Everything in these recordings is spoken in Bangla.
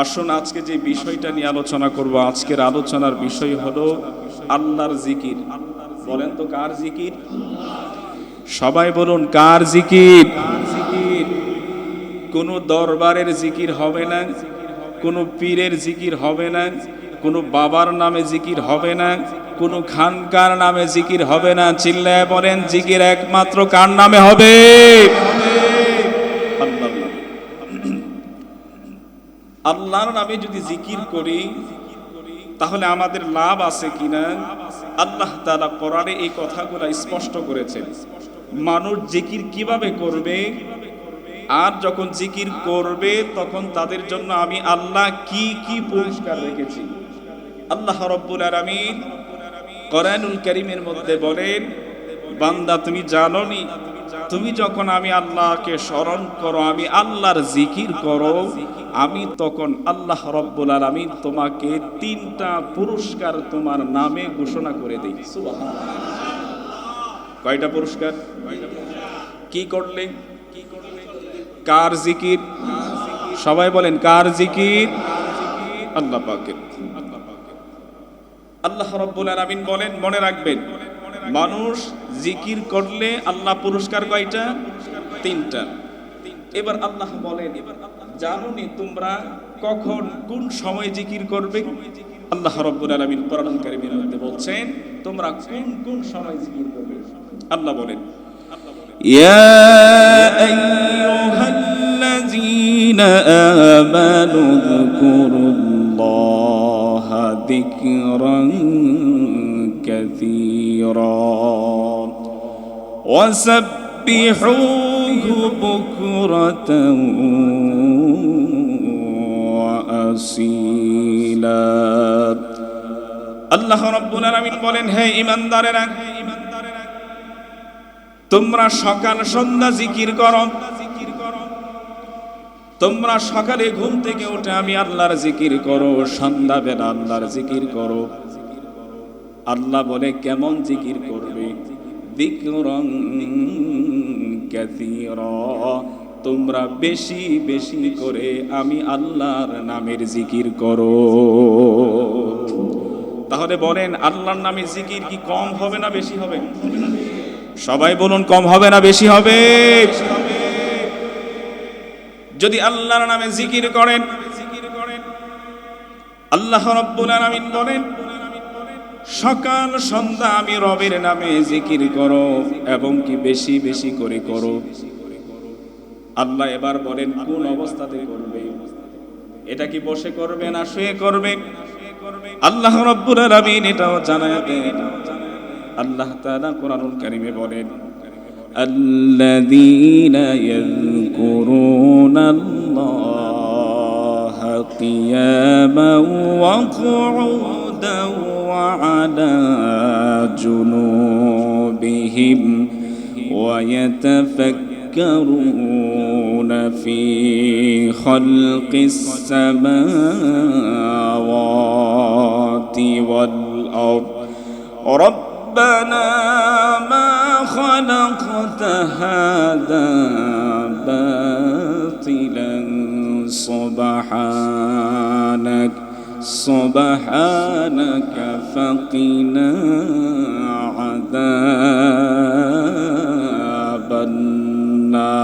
আসুন আজকে যে বিষয়টা নিয়ে আলোচনা করব, আজকের আলোচনার বিষয় হলো আল্লাহর জিকির। বলেন তো কার জিকির? সবাই বলুন, কার জিকির? কোনো দরবারের জিকির হবে না, কোনো পীরের জিকির হবে না, কোনো বাবার নামে জিকির হবে না, কোনো খানকার নামে জিকির হবে না। চিল্লায় বলেন, জিকির একমাত্র কার নামে হবে আল্লাহর নামে। আল্লাহর নামে যদি জিকির করি, তাহলে আমাদের লাভ আছে কিনা? আল্লাহ তাআলা কোরআনে এই কথাগুলো স্পষ্ট করেছেন। মানুষ জিকির কীভাবে করবে? আর যখন জিকির করবে, তখন তাদের জন্য আমি আল্লাহ কি কি পুরস্কার রেখেছি? আল্লাহ রব্বুল আলামিন কোরআনুল কারীমের মধ্যে বলেন, বান্দা তুমি জানোনি তুমি যখন আমি আল্লাহকে স্মরণ করো, আমি আল্লাহর জিকির করো, আমি তখন আল্লাহ রব্বুল আলামিন তোমাকে তিনটা পুরস্কার তোমার নামে ঘোষণা করে দেই। কয়টা পুরস্কার? কি করলে? কার জিকির? সবাই বলেন, কার জিকির? আল্লাহ পাকের। আল্লাহ রব্বুল আলামিন বলেন, মনে রাখবেন মানুষ জিকির করলে আল্লাহ পুরস্কার কয়টা তিনটা এবার আল্লাহ বলেন জানোনি তোমরা কখন কোন সময় জিকির করবে আল্লাহ রব্বুল আলামিন কোরআন কারীমের মধ্যে বলছেন তোমরা কোন কোন সময় জিকির করবে আল্লাহ বলেন يا أيها الذين آمنوا اذكروا الله ذكرا كثيرا وسبحوه بكرة وأصيلا আল্লাহ রব্বুল আলামিন বলেন হে ইমানদারেরা তোমরা সকাল সন্ধ্যা জিকির করো তোমরা সকালে ঘুম থেকে উঠে আমি আল্লাহর জিকির করো, সন্ধ্যা বেলা আল্লাহর জিকির করো। আল্লাহ বলে, কেমন জিকির করবে? তোমরা বেশি বেশি করে আমি আল্লাহর নামের জিকির করো। তাহলে বলেন, আল্লাহর নামে জিকির কি কম হবে না বেশি হবে? সবাই বলুন, কম হবে না বেশি হবে? যদি আল্লাহর নামে জিকির করেন, আল্লাহ রব্বুল আলামিন বলেন, সকাল সন্ধ্যা আমি রবের নামে জিকির করো এবং কি বেশি বেশি করে করো। আল্লাহ এবার বলেন, কোন অবস্থাতে করবে? এটা কি বসে করবে না শুয়ে করবে? আল্লাহ রব্বুল আলামিন এটাও জানায় দেন। আল্লাহ তাআলা কোরআনুল কারীমে বলেন الذين يذكرون الله قياما وقعودا وعلى جنوبهم ويتفكرون في خلق السماوات والأرض. ربنا خلقت هذا باطلا سبحانك سبحانك فقنا عذاب النار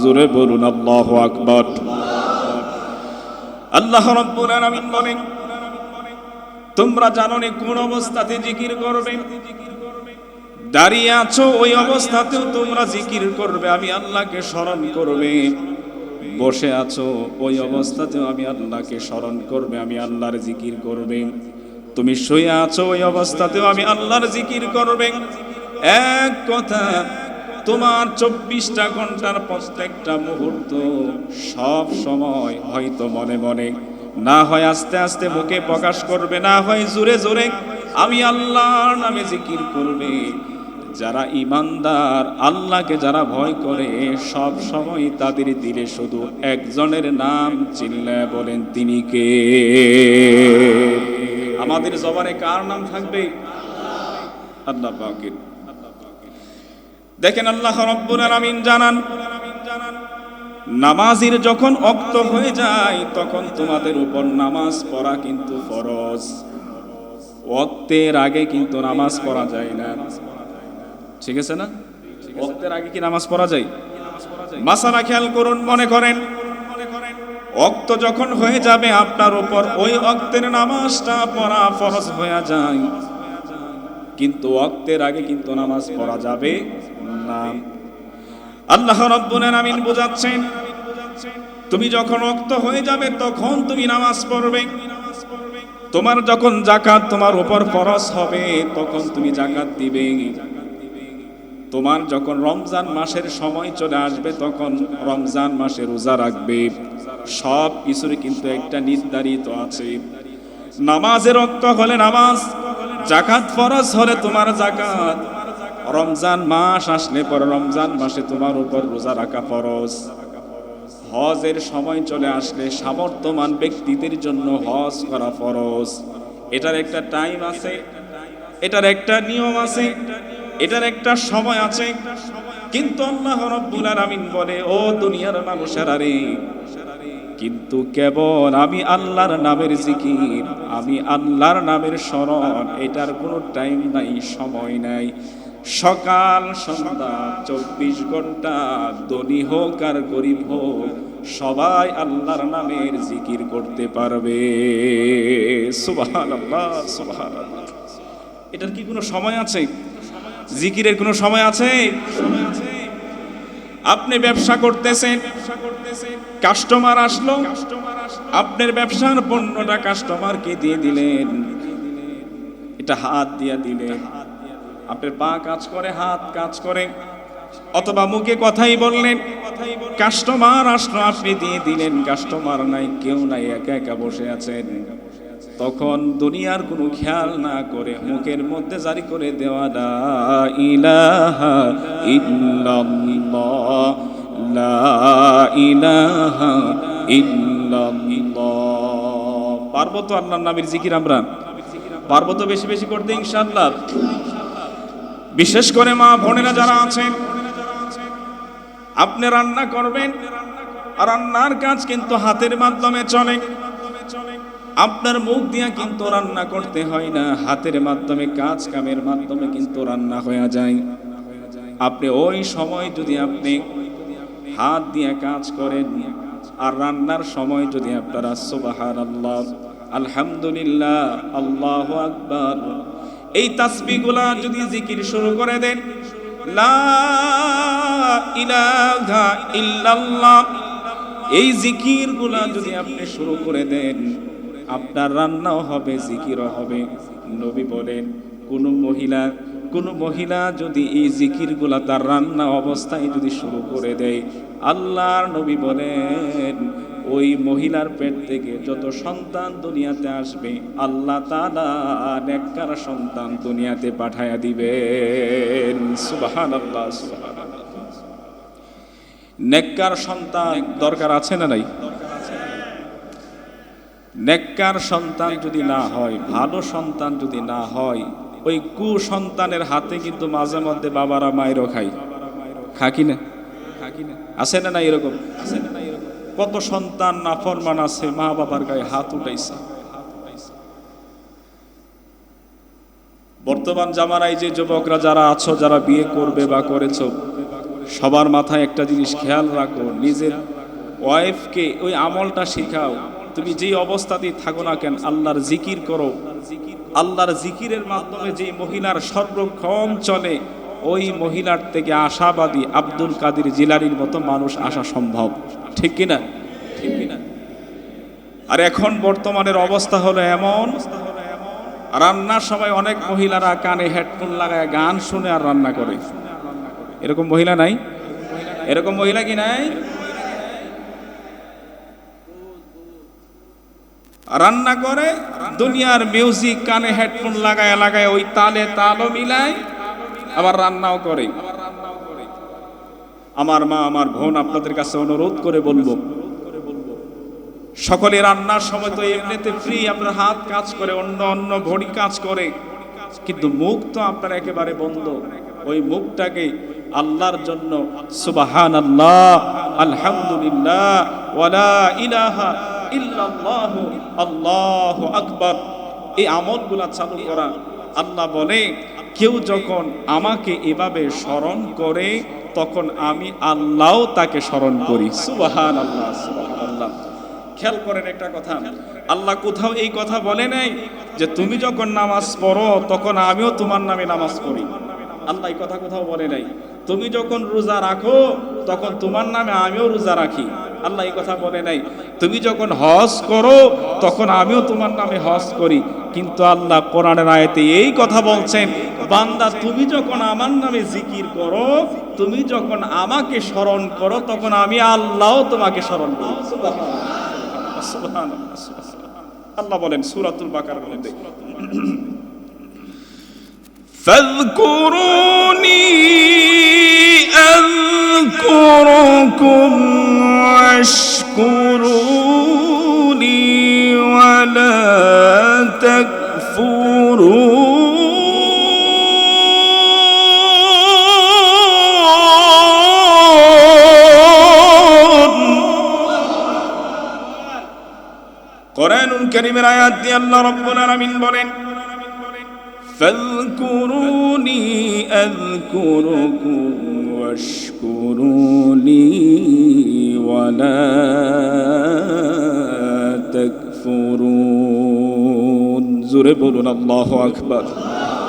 জোরে বলুন আল্লাহু আকবার আল্লাহ রব্বুল আলামিন বলেন তোমরা জানো নি কোন অবস্থাতে জিকির করবে দাঁড়িয়ে আছো, ওই অবস্থাতেও তোমরা জিকির করবে, আমি আল্লাহকে স্মরণ করবে। বসে আছো, ওই অবস্থাতেও আমি আল্লাহকে স্মরণ করবে, আমি আল্লাহর জিকির করবে। তুমি শুয়ে আছো, ওই অবস্থাতেও আমি আল্লাহর জিকির করবে। এক কথা, তোমার চব্বিশটা ঘণ্টার প্রত্যেকটা মুহূর্ত সব সময় হয়তো মনে মনে, না হয় আস্তে আস্তে মুখে প্রকাশ করবে, না হয় জোরে জোরে, আমি আল্লাহর নামে জিকির করবে। যারা ইমানদার, আল্লাহকে যারা ভয় করে, সব সময় তাদের দিলে শুধু একজনের নাম চিল্লায় বলেন, তিনি কে? আমাদের জবানে কার নাম থাকবে? আল্লাহ পাকের। দেখেন আল্লাহ রব্বুল আলামিন জানান, নামাজের যখন অক্ত হয়ে যায়, তখন তোমাদের উপর নামাজ পড়া কিন্তু ফরজ। অক্তের আগে কিন্তু নামাজ পড়া যায় না। ঠিক আছে না? ওক্তের আগে কি নামাজ পড়া যায়? মাসালা খেয়াল করুন, মনে করেন অক্ত যখন হয়ে যাবে, আপনার উপর ওই অক্তের নামাজটা পড়া ফরজ হয়ে যায়। কিন্তু অক্তের আগে কিন্তু নামাজ পড়া যাবে না। আল্লাহ রব্বুল আমিন বোঝাচ্ছেন, তুমি যখন অক্ত হয়ে যাবে, তখন তুমি নামাজ পড়বে। তোমার যখন জাকাত তোমার উপর ফরজ হবে, তখন তুমি জাকাত দিবে। তোমার যখন রমজান মাসের সময় চলে আসবে, তখন রমজান মাসে রোজা রাখবে। সব কিছুর কিন্তু একটা নির্ধারিত আছে। নামাজের রক্ত হলে নামাজ জাকাত ফরজ হলে তোমার জাকাত রমজান মাস আসলে পর রমজান মাসে তোমার উপর রোজা রাখা ফরজ। হজের সময় চলে আসলে সামর্থ্যমান ব্যক্তিদের জন্য হজ করা ফরজ। এটার একটা টাইম আছে, এটার একটা নিয়ম আছে। এটার একটা সময় আছে। কিন্তু আল্লাহ রব্বুল আলামিন বলে, ও দুনিয়ার মানুষেরা রে, কিন্তু কেবল আমি আল্লাহর নামের জিকির, আমি আল্লাহর নামের স্মরণ, এটার কোনো টাইম নাই, সময় নাই। সকাল, সন্ধ্যা, চব্বিশ ঘণ্টা, ধনী হোক আর গরিব হোক, সবাই আল্লাহর নামের জিকির করতে পারবে। সুবহান আল্লাহ আল্লাহ এটার কি কোনো সময় আছে? জিকিরের কোনো সময় আছে? আপনি ব্যবসা করতেছেন কাস্টমার আসলো, আপনার ব্যবসার পণ্যটা কাস্টমার কাস্টমারকে দিয়ে দিলেন? এটা হাত দিয়া দিলেন। আপনার পা কাজ করে, হাত কাজ করে। অথবা মুখে কথাই বললেন কাস্টমার আসলো, আপনি দিয়ে দিলেন। কাস্টমার নাই, কেউ নাই, একা একা বসে আছেন। তখন দুনিয়ার কোনো খেয়াল না করে মুখের মধ্যে জারি করে দেওয়া, লা ইলাহা ইল্লাল্লাহ, লা ইলাহা ইল্লাল্লাহ। পারব আল্লাহর নামের জিকির আমরা পারব তো বেশি বেশি করতে ইনশাআল্লাহ। বিশেষ করে মা বোনেরা যারা আছেন, আপনি রান্না করবেন রান্নার কাজ কিন্তু হাতের মাধ্যমে চলে। আপনার মুখ দিয়া কিন্তু রান্না করতে হয় না, হাতের মাধ্যমে, কাজ কামের মাধ্যমে কিন্তু রান্না হয়ে যায়। আপনি ওই সময় যদি আপনি হাত দিয়ে কাজ করেন, আর রান্নার সময় যদি আপনারা সুবাহার আল্লাহ আলহামদুলিল্লাহ, আল্লাহ আকবার, এই তাসবিগুলা যদি জিকির শুরু করে দেন, লা ইলাহা ইল্লাল্লাহ, এই জিকিরগুলা যদি আপনি শুরু করে দেন আপনার রান্নাও হবে, জিকিরও হবে। নবী বলেন, কোন মহিলা কোন মহিলা যদি এই জিকিরগুলা তার রান্না অবস্থায় যদি শুরু করে দেয়, আল্লাহর নবী বলেন, ওই মহিলার পেট থেকে যত সন্তান দুনিয়াতে আসবে, আল্লাহ তাআলা নেককার সন্তান দুনিয়াতে পাঠায়া দিবেন। সুবহানাল্লাহ সুবহানাল্লাহ। নেককার সন্তান দরকার আছে না নাই? নেককার সন্তান যদি না হয়, ভালো সন্তান যদি না হয়, ওই কু সন্তানের হাতে কিন্তু মাঝে মধ্যে বাবারা মায়েরও খাই খাকি না খাকি না? আছে না না এরকম? আছে না না কত সন্তান নাফরমান আছে, মা বাবার গায়ে হাত উঠাইছে। বর্তমান জামানায় যে যুবকরা যারা আছো, যারা বিয়ে করবে বা করেছ, সবার মাথায় একটা জিনিস খেয়াল রাখো, নিজের ওয়াইফকে ওই আমলটা শেখাও। তুমি যেই অবস্থাতেই থাকো না কেন, আল্লাহর জিকির করো। আল্লাহর জিকিরের মাধ্যমে যে মহিলার সর্বক্ষণ চলে, ওই মহিলার থেকে আশাবাদী আব্দুল কাদির জিলানির মতো মানুষ আসা সম্ভব। ঠিক কিনা? ঠিক কিনা? আর এখন বর্তমানের অবস্থা হলো এমন, রান্নার সময় অনেক মহিলারা কানে হেডফোন লাগায় গান শুনে আর রান্না করে। এরকম মহিলা নাই? এরকম মহিলা কি নাই? রান্না করে, দুনিয়ার মিউজিক কানে হেডফোন লাগায় লাগায় ওই তালে তালও মিলায়, আবার রান্নাও করে। আমার মা, আমার বোন, আপনাদের কাছে অনুরোধ করে বলব, সকলে রান্নার সময় তো এমনিতে ফ্রি আপনার হাত কাজ করে, অন্য অন্য ঘড়ি কাজ করে। কিন্তু মুখ তো আপনার একেবারে বন্ধ। ওই মুখটাকে আল্লাহর জন্য সুবাহান আল্লাহ আলহামদুলিল্লাহ ওয়ালা ইলাহা ইল্লাল্লাহ আল্লাহু আকবার। এই আমলগুলা চালু করা। আল্লাহ বলে, কেউ যখন আমাকে এভাবে স্মরণ করে, তখন আমি আল্লাহ তাকে স্মরণ করি। সুবাহান আল্লাহ আল্লাহ খেয়াল করেন একটা কথা। আল্লাহ কোথাও এই কথা বলে নাই যে, তুমি যখন নামাজ পড়ো, তখন আমিও তোমার নামে নামাজ পড়ি। আল্লাহ এই কথা কোথাও বলে নাই। তুমি যখন রোজা রাখো, তখন তোমার নামে আমিও রোজা রাখি। আল্লাহ এই কথা বলে নাই তুমি যখন হজ করো তখন আমিও তোমার নামে হজ করি কিন্তু আল্লাহ কোরআনের আয়াতে এই কথা বলছেন বান্দা তুমি যখন আমার নামে জিকির করো তুমি যখন আমাকে স্মরণ করো তখন আমি আল্লাহ তোমাকে স্মরণ করি সুবহানাল্লাহ, সুবহানাল্লাহ। আল্লাহ বলেন সূরাতুল বাকারার মধ্যে فاذكروني أذكركم কোরআনুল কারীমের আয়াত দিয়ে আল্লাহ রাব্বুল আলামিন বলেন فاذكروني أذكركم واشكروا لي ولا تكفرون زور بولون الله أكبر